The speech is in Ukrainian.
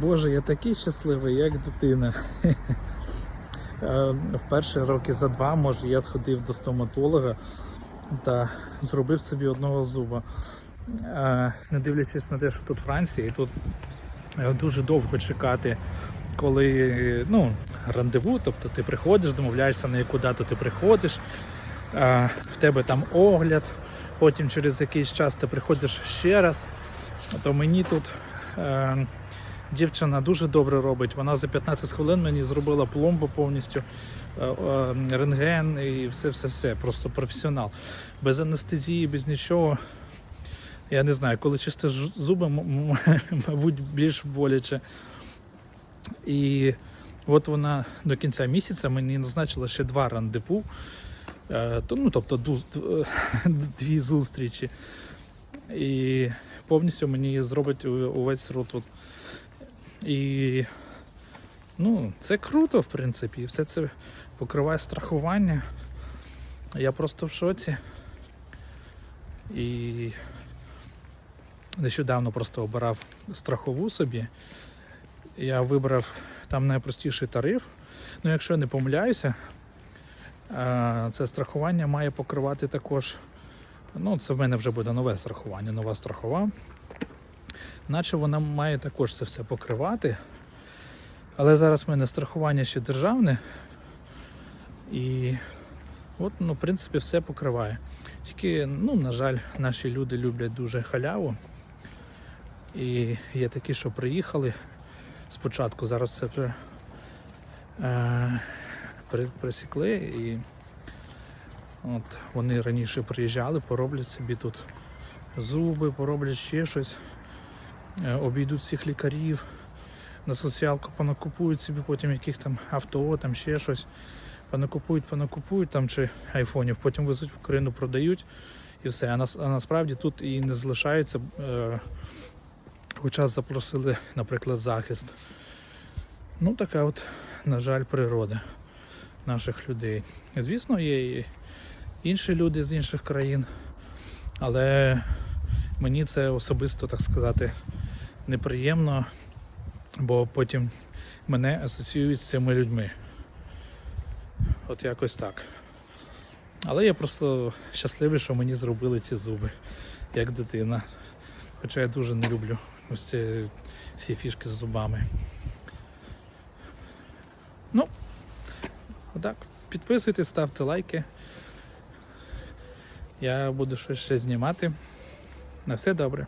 Боже, я такий щасливий, як дитина. Е, Вперше роки за два, може, я сходив до стоматолога та зробив собі одного зуба. Е, Не дивлячись на те, що тут Франція, і тут е, дуже довго чекати, коли ну, рандеву, тобто ти приходиш, домовляєшся на яку дату ти приходиш, в тебе там огляд, потім через якийсь час ти приходиш ще раз. То мені тут дівчина дуже добре робить. Вона за 15 хвилин мені зробила пломбу повністю, е, рентген і все-все-все. Просто професіонал. Без анестезії, без нічого. Я не знаю, коли чисто ж- зуби, мабуть, більш боляче. І от вона до кінця місяця мені назначила ще два рандеву. Е, ну, тобто дві зустрічі. І повністю мені зробить увесь рот. І ну, це круто, в принципі. І все це покриває страхування. Я просто в шоці. І нещодавно просто обирав страхову собі. Я вибрав там найпростіший тариф. Ну, якщо я не помиляюся, це страхування має покривати також. Ну, це в мене вже буде нове страхування, нова страхова. Наче вона має також це все покривати. Але зараз в мене страхування ще державне. І от, ну, в принципі, все покриває. Тільки, ну, на жаль, наші люди люблять дуже халяву. І є такі, що приїхали спочатку, зараз це вже е, присікли і От вони раніше приїжджали, пороблять собі тут зуби, пороблять ще щось, обійдуть всіх лікарів, на соціалку понакупують собі потім яких там авто, там ще щось. Понакупують, понакупують там чи айфонів, потім везуть в Україну, продають і все. А, нас, а насправді тут і не залишається, е, хоча запросили, наприклад, захист. Ну, така от, на жаль, природа наших людей. Звісно, є і інші люди з інших країн. Але мені це особисто, так сказати, неприємно, бо потім мене асоціюють з цими людьми. От якось так. Але я просто щасливий, що мені зробили ці зуби, як дитина. Хоча я дуже не люблю ось ці всі фішки з зубами. Ну, отак. Підписуйтесь, ставте лайки. Я буду щось ще знімати. На все добре.